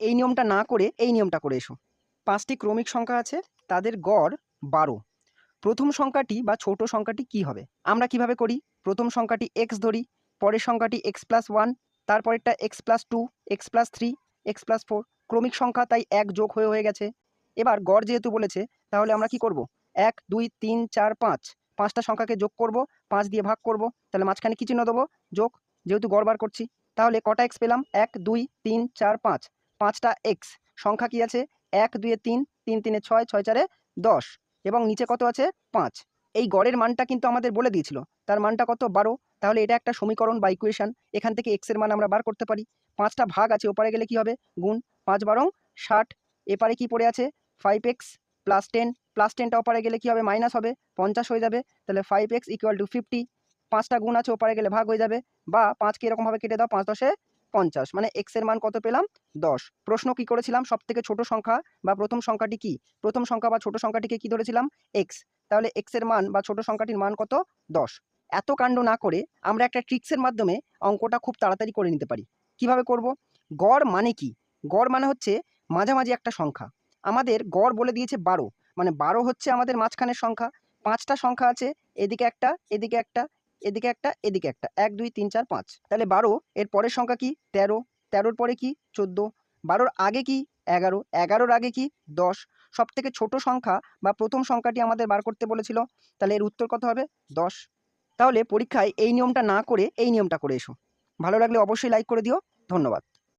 এই নিয়মটা না করে এই নিয়মটা করে এসো। পাঁচটি ক্রমিক সংখ্যা আছে, তাদের গড় বারো। প্রথম সংখ্যাটি বা ছোট সংখ্যাটি কি হবে? আমরা কীভাবে করি? প্রথম সংখ্যাটি এক্স ধরি, পরের সংখ্যাটি এক্স প্লাস ওয়ান তারপরেরটা x plus two x plus three x plus four ক্রমিক সংখ্যা তাই এক যোগ হয়ে হয়ে গেছে। এবার গড় যেহেতু বলেছে, তাহলে আমরা কি করব? এক, দুই, তিন, চার, পাঁচ। পাঁচটা সংখ্যাকে যোগ করব, পাঁচ দিয়ে ভাগ করব। তাহলে মাঝখানে কি চিহ্ন দেবো? যোগ। যেহেতু গড় বার করছি, তাহলে কটা এক্স পেলাম? এক, দুই, তিন, চার, পাঁচ। পাঁচটা এক্স সংখ্যা কি আছে? এক, দুয়ে তিন তিন, তিনে ছয় ছয়, চারে দশ। এবং নিচে কত আছে? পাঁচ। এই গড়ের মানটা কিন্তু আমাদের বলে দিয়েছিল। তার মানটা কত? বারো। তাহলে এটা একটা সমীকরণ বা ইকুয়েশন এখান থেকে এক্সের মান আমরা বার করতে পারি। পাঁচটা ভাগ আছে, ওপারে গেলে কি হবে? গুণ পাঁচ বারং ষাট। এপারে কি পড়ে আছে? Five x plus ten plus টেনটা ওপারে গেলে কি হবে? মাইনাস হবে। পঞ্চাশ হয়ে যাবে। তাহলে five x equal to fifty পাঁচটা গুণ আছে, ওপারে গেলে ভাগ হয়ে যাবে। বা পাঁচকে এরকমভাবে কেটে দাও, পাঁচ দশে পঞ্চাশ। মানে এক্সের মান কত পেলাম? দশ। প্রশ্ন কি করেছিলাম? সব থেকে ছোট সংখ্যা বা প্রথম সংখ্যাটি কি? প্রথম সংখ্যা বা ছোট সংখ্যাটিকে কি ধরেছিলাম? এক্স তাহলে এক্সের মান বা ছোট সংখ্যাটির মান কত? দশ। এত কাণ্ড না করে আমরা একটা ট্রিক্সের মাধ্যমে অঙ্কটা খুব তাড়াতাড়ি করে নিতে পারি। কীভাবে করব? গড় মানে কি? গড় মানে হচ্ছে মাঝামাঝি একটা সংখ্যা। আমাদের গড় বলে দিয়েছে বারো। মানে বারো হচ্ছে আমাদের মাঝখানের সংখ্যা। পাঁচটা সংখ্যা আছে, এদিকে একটা এদিকে একটা এদিকে একটা এদিকে একটা। এক, দুই, তিন, চার, পাঁচ। তাহলে বারো, এর পরের সংখ্যা কি? তেরো। তেরোর পরে কি? চোদ্দ। বারোর আগে কি? এগারো। এগারোর আগে কি? দশ। সব থেকে ছোট সংখ্যা বা প্রথম সংখ্যাটি আমাদের বার করতে বলেছিল, তাহলে এর উত্তর কত হবে? দশ। তাহলে পরীক্ষায় এই নিয়মটা না করে এই নিয়মটা করে এসো। ভালো লাগলে অবশ্যই লাইক করে দিও। ধন্যবাদ।